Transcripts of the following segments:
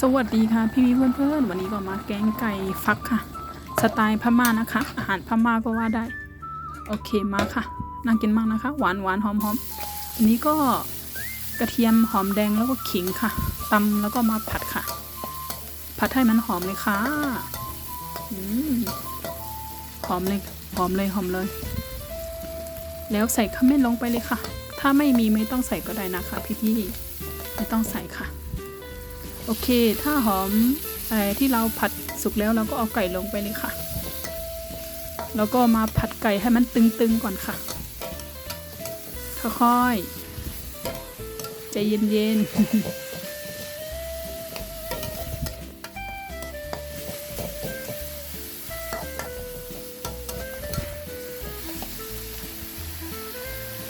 สวัสดีค่ะพี่พี่เพื่อนๆวันนี้ก็มาแกงไก่ฟักค่ะ สไตล์พม่านะคะ อาหารพม่าก็ว่าได้ โอเคมาค่ะน่ากินมากนะคะ หวานหวานหอมหอมอันนี้ก็กระเทียมหอมแดงแล้วก็ขิงค่ะตำแล้วก็มาผัดค่ะ ผัดให้มันหอมเลยค่ะอืมหอมเลยหอมเลยหอมเลย แล้วใส่ขมิ้นลงไปเลยค่ะ ถ้าไม่มีไม่ต้องใส่ก็ได้นะคะ พี่ๆไม่ต้องใส่ค่ะ โอเค ถ้าหอมอที่เราผัดสุกแล้วเราก็เอาไก่ลงไปเลยค่ะ แล้วก็มาผัดไก่ให้มันตึงๆก่อนค่ะ ค่อยๆ ใจเย็นๆ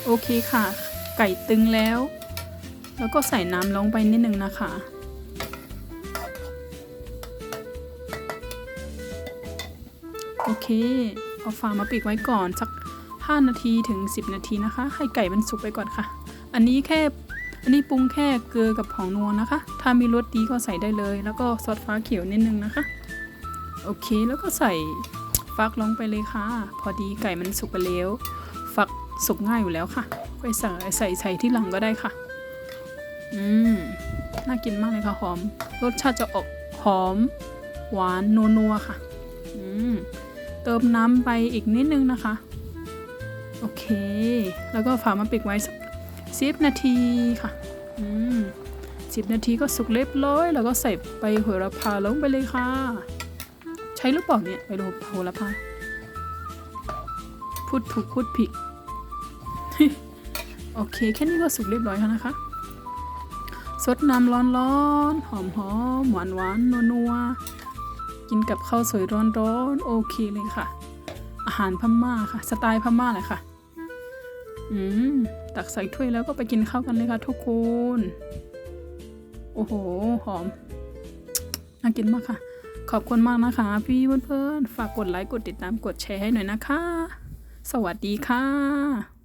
โอเคค่ะ ไก่ตึงแล้ว แล้วก็ใส่น้ำลงไปนิดนึงนะคะ โอเค เอาฝามาปิดไว้ก่อนสัก 5 นาทีถึง 10 นาทีนะคะ ให้ไก่มันสุกไปก่อนค่ะ อันนี้แค่ อันนี้ปรุงแค่เกลือกับผงนัวนะคะ ถ้ามีรสดีก็ใส่ได้เลย แล้วก็ซอสฟ้าเขียวนิดนึงนะคะ โอเค แล้วก็ใส่ฟักลงไปเลยค่ะ พอดีไก่มันสุกไปแล้ว ฟักสุกง่ายอยู่แล้วค่ะไปใส่ใส่ใส่ที่หลังก็ได้ค่ะ อืม น่ากินมากเลยค่ะหอม รสชาติจะออกหอม หวานนัวๆค่ะ อืม เติมน้ำไปอีกนิดนึงนะคะ โอเค แล้วก็ฝามาปิดไว้สักสิบนาทีค่ะอืมสิบนาทีก็สุกเรียบร้อย แล้วก็ใส่ใบโหระพาลงไปเลยค่ะ ใช้หรือเปล่าเนี่ยใบโหระพาพูดถูกพูดผิดโอเค แค่นี้ก็สุกเรียบร้อยแล้วนะคะสดน้ำร้อนๆหอมๆหวานๆนัวๆ กินกับข้าวสวยร้อนๆโอเคเลยค่ะ อาหารพม่าค่ะ สไตล์พม่าเลยค่ะ อืม ตักใส่ถ้วยแล้วก็ไปกินข้าวกันเลยค่ะ ทุกคน โอ้โห หอม น่ากินมากค่ะ ขอบคุณมากนะคะ พี่เพื่อนๆ ฝากกดไลค์ กดติดตาม กดแชร์ให้หน่อยนะคะ สวัสดีค่ะ